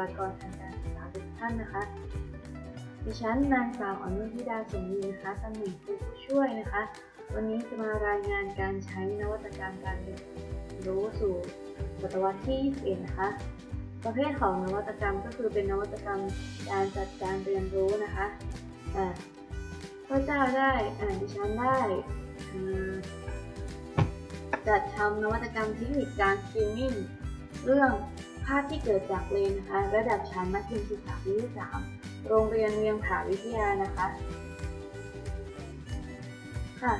ลากรทางการศึกษาทุกท่านนะคะ ดิฉันนางสาวอนุทิดาสมยีนะคะตำแหน่งครูผู้ช่วยนะคะ วันนี้จะมารายงานการใช้นวัตกรรมการเรียนรู้สู่ศตวรรษที่ 21 นะคะ ประเภทของนวัตกรรมก็คือเป็นนวัตกรรมการจัดการเรียนรู้นะคะพระเจ้าได้ดิฉันได้จัดทำนวัตกรรมเทคนิคการสตรีมมิ่งเรื่อง ภาพที่เกิดจากเลนนะคะ ระดับชั้นมัธยมศึกษาปีที่3โรงเรียนเวียงผาวิทยานะคะค่ะ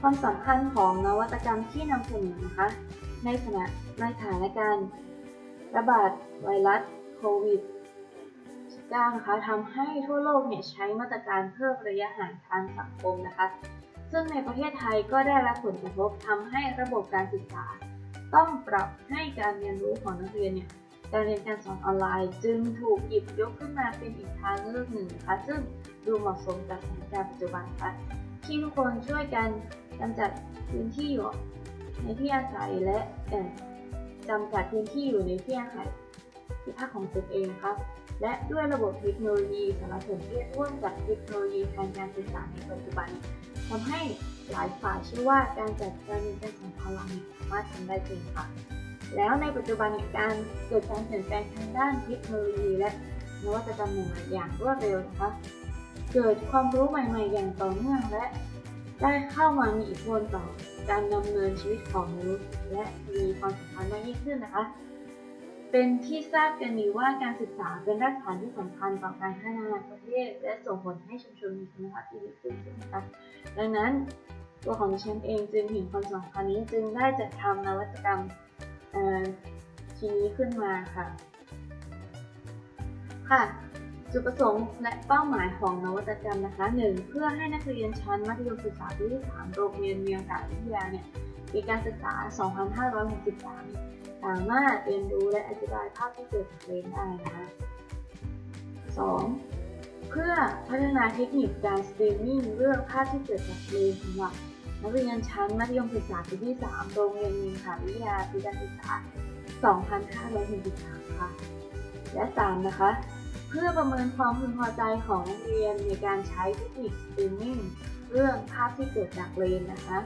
ความสำคัญของนวัตกรรมที่นำเสนอนะคะ ในสถานในสถานการณ์ ระบาดไวรัสโควิด -19 นะคะทำให้ทั่วโลกเนี่ยใช้มาตรการเพิ่มระยะห่างทางสังคมนะคะ ซึ่งในประเทศไทยก็ได้รับผลกระทบทำให้ระบบการศึกษา ต้องปรับให้การเรียนรู้ของนักเรียนเนี่ยการเรียนการสอนออนไลน์จึงถูกหยิบยกขึ้นมาเป็นอีกทางเลือกหนึ่งนะคะ ซึ่งดูเหมาะสมกับสถานการณ์ปัจจุบันค่ะที่ทุกคนช่วยกันกำจัดพื้นที่อยู่ในที่อาศัยและจำกัดพื้นที่อยู่ในที่อาศัยที่พักของตนเองครับ และด้วยระบบเทคโนโลยีสารสนเทศร่วมกับเทคโนโลยีทางการศึกษาในปัจจุบัน ทำให้หลายฝ่ายเชื่อว่าการจัดการเรียนการสอนออนไลน์สามารถทำได้จริงค่ะ แล้วในปัจจุบันการเกิดการเปลี่ยนแปลงทางด้านเทคโนโลยีและนวัตกรรมใหม่ๆอย่างรวดเร็วนะคะ เกิดความรู้ใหม่ ๆ อย่างต่อเนื่องและได้เข้ามามีอิทธิพลต่อการดำเนินชีวิตของมนุษย์และมีความสำคัญมากยิ่งขึ้นนะคะ เป็นที่ทราบกันดีว่าการศึกษาเป็นรากฐานที่สำคัญต่อการพัฒนาประเทศ และส่งผลให้ชุมชนมีคุณภาพที่ดีขึ้นนะคะดังนั้นตัวของดิฉันเองจึงเห็นความสำคัญนี้จึงได้จัดทำนวัตกรรมเอ่อทีนี้ขึ้นมาค่ะค่ะจุดประสงค์และเป้าหมายของนวัตกรรมนะคะ 1. เพื่อให้นักเรียนชั้นมัธยมศึกษาปีที่ 3 โรงเรียนเวียงผาวิทยาเนี่ย ปีการศึกษา 2563ามารถเรียนรู้และอธิบายภาพที่เกิดจากเลนได้นะคะ 2. เพื่อพัฒนาเทคนิคการสตรีมมิ่งเรื่องภาพที่เกิดจากเลนสำหรับนักเรียนชั้นมัธยมศึกษาปีที่ 3 โรงเรียนเวียงผาวิทยาปีการศึกษา 2563ค่ะ และ 3. นะคะ เพื่อประเมินความพึงพอใจของนักเรียนในการใช้เทคนิคสตรีมมิ่งเรื่องภาพที่เกิดจากเลนนะคะ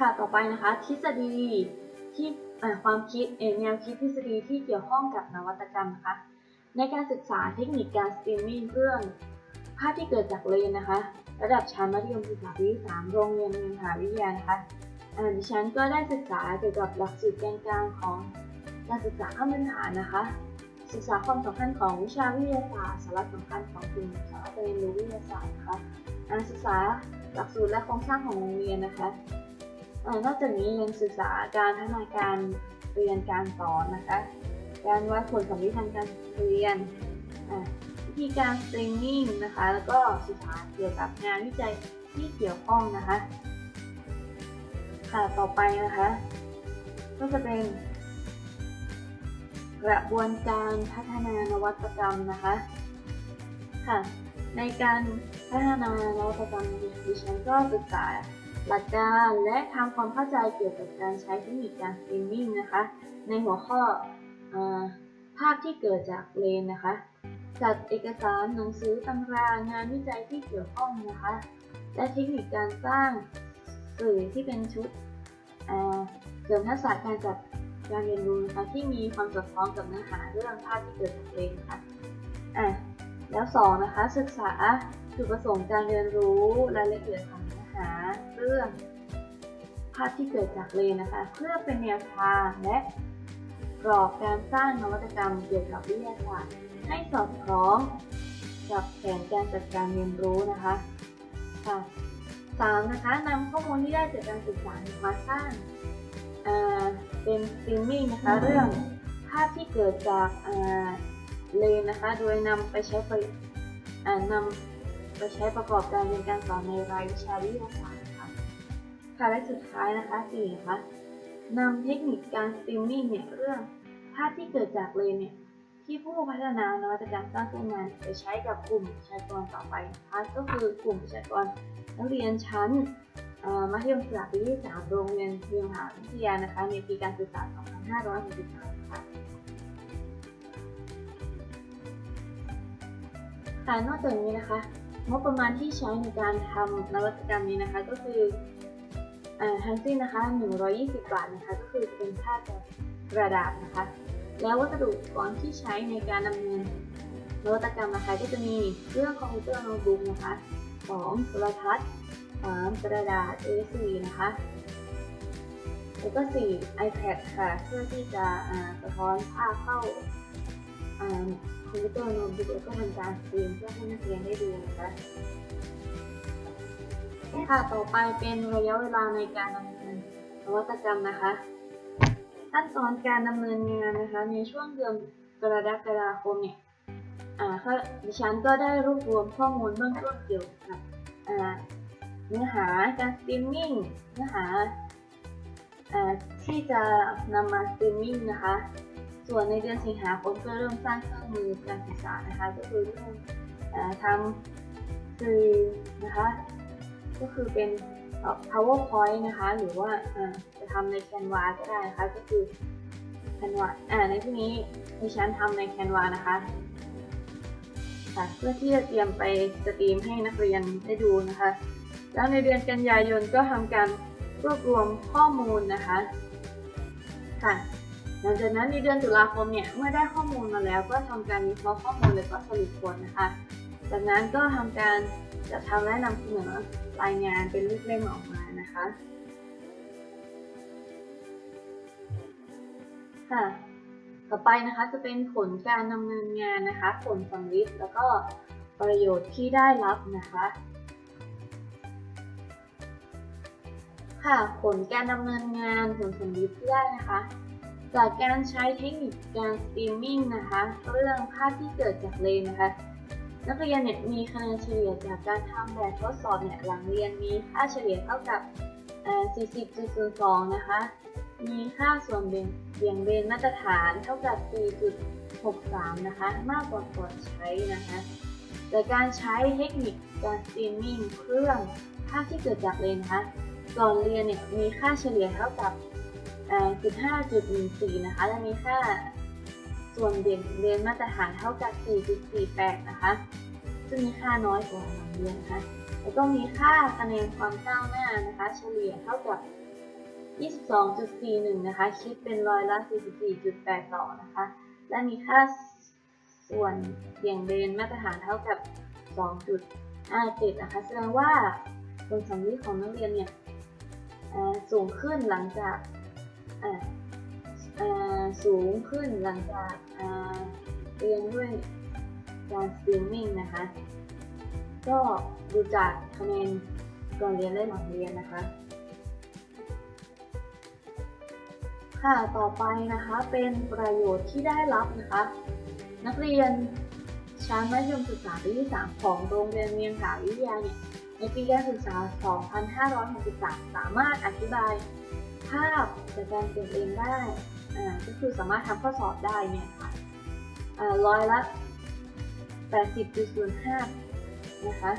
ค่ะต่อไปนะคะ ทฤษฎีที่ความคิดแนวคิดทฤษฎีที่เกี่ยวข้องกับนวัตกรรมนะคะ ในการศึกษาเทคนิคการสตรีมมิ่งเรื่องภาพที่เกิดจากเลนนะคะ ระดับชั้นมัธยมศึกษาปีที่3โรงเรียนมหาวิทยานะคะดิฉันก็ได้ศึกษาเกี่ยวกับหลักสูตรแกนกลางของการศึกษาขั้นพื้นฐานนะคะ ศึกษาความสำคัญของวิชาวิทยาศาสตร์สาระสำคัญของกลุ่มสาระเรียนรู้วิทยาศาสตร์นะคะการศึกษาหลักสูตรและโครงสร้างของโรงเรียนนะคะ นอกจากนี้ยังศึกษาการพัฒนาการเรียนการสอนนะคะ การวัดผลสำลิดทางการเรียนอ่าวิธีการสตรีมมิ่งนะคะ แล้วก็ศึกษาเกี่ยวกับงานวิจัยที่เกี่ยวข้องนะคะค่ะต่อไปนะคะ ก็จะเป็น กระบวนการพัฒนานวัตกรรมนะคะค่ะในการพัฒนานวัตกรรมดิฉันก็ศึกษา หลักการและทำความเข้าใจเกี่ยวกับการใช้เทคนิคการสตรีมมิ่งนะคะ ในหัวข้ออภาพที่เกิดจากเลนนะคะ จัดเอกสารหนังสือตำรางานวิจัยที่เกี่ยวข้องนะคะ และเทคนิคการสร้างสื่อที่เป็นชุดเสริมทักษะการจัดการเรียนรู้นะคะที่มีความสอดคล้องกับเนื้อหาเรื่องภาพที่เกิดจากเลนค่ะอะแล้วสองนะคะศึกษาจุดประสงค์การเรียนรู้รายละเอียดของ เรื่องภาพที่เกิดจากเลนนะคะ เพื่อเป็นแนวทางและกรอบการสร้างนวัตกรรมเกี่ยวกับวิทยาศาสตร์ให้สอดคล้องกับแผนการจัดการเรียนรู้นะคะค่ะสามนะคะนำข้อมูลที่ได้จากการศึกษามาสร้างเป็นสตรีมมิ่งนะคะเรื่องภาพที่เกิดจากเลนนะคะ โดยนำไปใช้ไปนำ ไปใช้ประกอบการเรียนการสอนในรายวิชาวิทยาศาสตร์ค่ะค่ะและสุดท้ายนะคะสี่นะคะนำเทคนิคการสตรีมมิ่งเนี่ยเรื่องภาพที่เกิดจากเลนเนี่ยที่ผู้พัฒนานวัตกรรมสร้างขึ้นมาไปใช้กับกลุ่มประชากรต่อไปนะคะก็คือกลุ่มประชากรนักเรียนชั้นมัธยมศึกษาปีที่ 3 โรงเรียนเตรียมมหาวิทยานะคะในปีการศึกษา 2563ค่ะค่ะนอกจากนี้นะคะ งบประมาณที่ใช้ในการทำนวัตกรรมนี้นะคะก็คืออ่าทั้งสิ้นนะคะ 120 บาทนะคะ ก็คือเป็นค่ากระดาษนะคะ แล้ววัสดุอุปกรณ์ที่ใช้ในการดำเนินนวัตกรรมนะคะก็จะมีเครื่องคอมพิวเตอร์โน้ตบุ๊กนะคะสองโทรทัศน์สามกระดาษ A4 นะคะ แล้วก็ 4 iPad ค่ะ เพื่อที่จะอ่าสะท้อนภาพเข้า คอมพิวเตอร์โน้ตบุ๊กแล้วก็ทำการสตรีมเพื่อให้นักเรียนได้ดูนะคะค่ะต่อไปเป็นระยะเวลาในการดำเนินนวัตกรรมนะคะ ขั้นตอนการดำเนินงานนะคะ ในช่วงเดือนกรกฎาคมเนี่ยอ่าก็ดิฉันก็ได้รวบรวมข้อมูลเบื้องต้นเกี่ยวกับเนื้อหาการสตรีมมิ่งเนื้อหาอ่าที่จะนำมาสตรีมมิ่งนะคะ ส่วนในเดือนสิงหาคมก็เริ่มสร้างเครื่องมือการศึกษานะคะ ก็คือเรื่องทำสื่อนะคะ ก็คือเป็น powerpoint นะคะ หรือว่าจะทำใน canva ก็ได้นะคะ ก็คือ canva อ่าในที่นี้ดิฉันทำใน canva นะคะค่ะเพื่อที่จะเตรียมไปสตรีมให้นักเรียนได้ดูนะคะ แล้วในเดือนกันยายนก็ทำการรวบรวมข้อมูลนะคะ ค่ะ ลังจากนั้นในเดือนตุลาคมเนี่ยเมื่อได้ข้อมูลมาแล้ว ก็ทำการวิเคราะห์ข้อมูลแล้วก็สรุปผลนะคะจากนั้นก็ทำการจัดทำและนำเสนอรายงานเป็นรูปเล่มออกมานะคะค่ะต่อไปนะคะจะเป็นผลการดำเนินงานนะคะ ผลสำลิดแล้วก็ประโยชน์ที่ได้รับนะคะ ค่ะผลการดำเนินงานผลสำลิดที่ได้นะคะ จากการใช้เทคนิคการสตรีมมิ่งนะคะ เรื่องภาพที่เกิดจากเลนนะคะ นักเรียนเนี่ยมีคะแนนเฉลี่ยจากการทำแบบทดสอบเนี่ยหลังเรียนมีค่าเฉลี่ยเท่ากับ 40.02 นะคะ มีค่าส่วนเบี่ยงเบนมาตรฐานเท่ากับ 4.63 นะคะ มากกว่าก่อนใช้นะคะแต่การใช้เทคนิคการสตรีมมิ่งเครื่องภาพที่เกิดจากเลนนะคะก่อนเรียนเนี่ยมีค่าเฉลี่ยเท่ากับ 15.14 นะคะและมีค่าส่วนเบี่ยงเบนมาตรฐานเท่ากับ 4.48 นะคะ ซึ่งมีค่าน้อยกว่าหลังเรียนนะคะ แล้วก็มีค่าคะแนนความก้าวหน้านะคะ เฉลี่ยเท่ากับ 22.41 นะคะ คิดเป็นร้อยละ 44.82 นะคะ และมีค่าส่วนเบี่ยงเบนมาตรฐานเท่ากับ 2.57 นะคะ แสดงว่าผลสำลิดของนักเรียนเนี่ยสูงขึ้นหลังจาก สูงขึ้นหลังจากเรียนด้วยการสตรีมมิ่งนะคะ ก็ดูจากคะแนนก่อนเรียนและหลังเรียนนะคะ ค่ะต่อไปนะคะเป็นประโยชน์ที่ได้รับนะคะ นักเรียนชั้นมัธยมศึกษาปีที่3ของโรงเรียนเมียงผาวิทยาเนี่ยในปีการศึกษา 2563 สามารถอธิบาย ภาพจากการเปลี่ยนเองได้ก็คือสามารถทำข้อสอบได้เนี่ยค่ะอ่าร้อยละ 80.05 นะคะ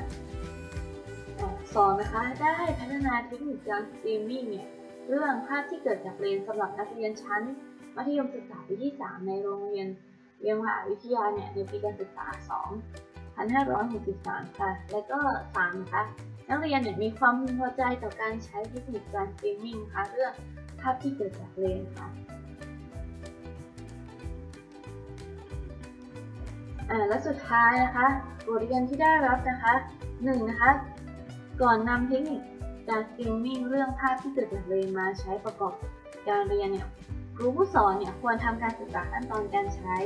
สองนะคะได้พัฒนาเทคนิคการสตรีมมิ่งเนี่ยเรื่องภาพที่เกิดจากเลนส์สำหรับนักเรียนชั้น มัธยมศึกษาปีที่ 3 ในโรงเรียนเวียงมหาวิทยาเนี่ยในปีการศึกษา 2563 ค่ะ และก็ 3 นะคะ นักเรียนเนี่ยมีความพึงพอใจต่อการใช้เทคนิคการสตรีมมิ่งนะคะเรื่องภาพที่เกิดจากเลนค่ะ อ่า และสุดท้ายนะคะ บทเรียนที่ได้รับนะคะหนึ่งนะคะ ก่อนนำเทคนิคการสตรีมมิ่งเรื่องภาพที่เกิดจากเลนมาใช้ประกอบการเรียนเนี่ย ครูผู้สอนเนี่ยควรทำการศึกษาขั้นตอนการใช้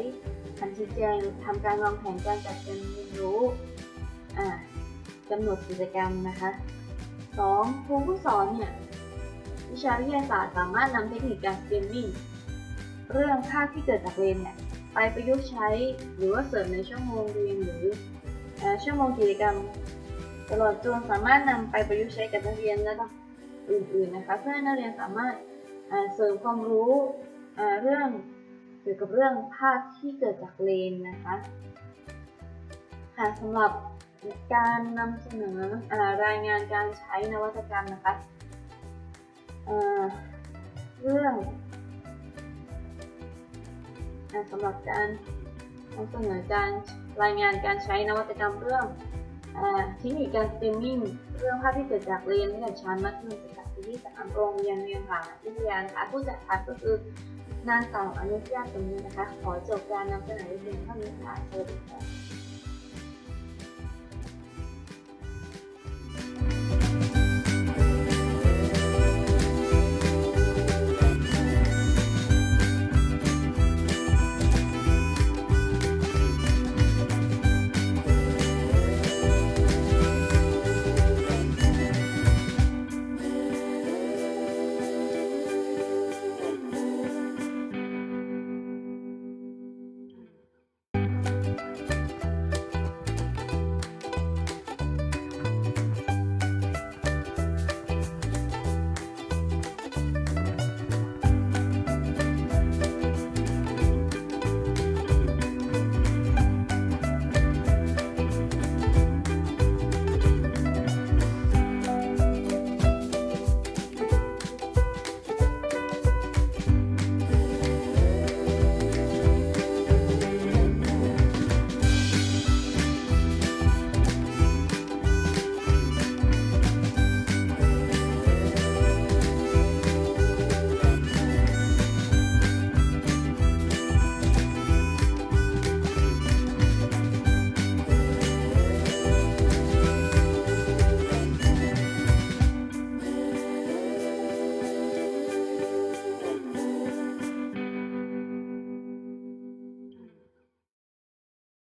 คำชี้แจงทำการวางแผนการจัดการเรียนรู้อ่ากำหนดกิจกรรมนะคะสองครูผู้สอนเนี่ยวิชาวิทยาศาสตร์สามารถนำเทคนิคการสตรีมมิ่งเรื่องภาพที่เกิดจากเลนเนี่ยไปประยุกต์ใช้หรือว่าเสริมในชั่วโมงเรียนหรือชั่วโมงกิจกรรม ตลอดจนสามารถนำไปประยุกต์ใช้กับนักเรียนและก็อื่นๆนะคะ เพื่อให้นักเรียนสามารถ เสริมความรู้เรื่องเกี่ยวกับเรื่องภาพที่เกิดจากเลนนะคะค่ะสำหรับการนำเสนออรายงานการใช้นวัตกรรมนะคะเเรื่องอสำหรับการนำเสนอการรายงานการใช้นวัตกรรมเรื่องอเทคนิคการสตรีมมิ่งเรื่องภาพที่เกิดจากเรียนแต่ชั้นมัธยมศึกษา ที่สามโรงเรียนเมียนผ่าวิทยานะคะผู้จัดทัดก็คือนางสาวอนุญาตสมบูรณ์นะคะ ขอจบการนำเสนอเพียงเท่านี้ค่ะสวัสดีค่ะ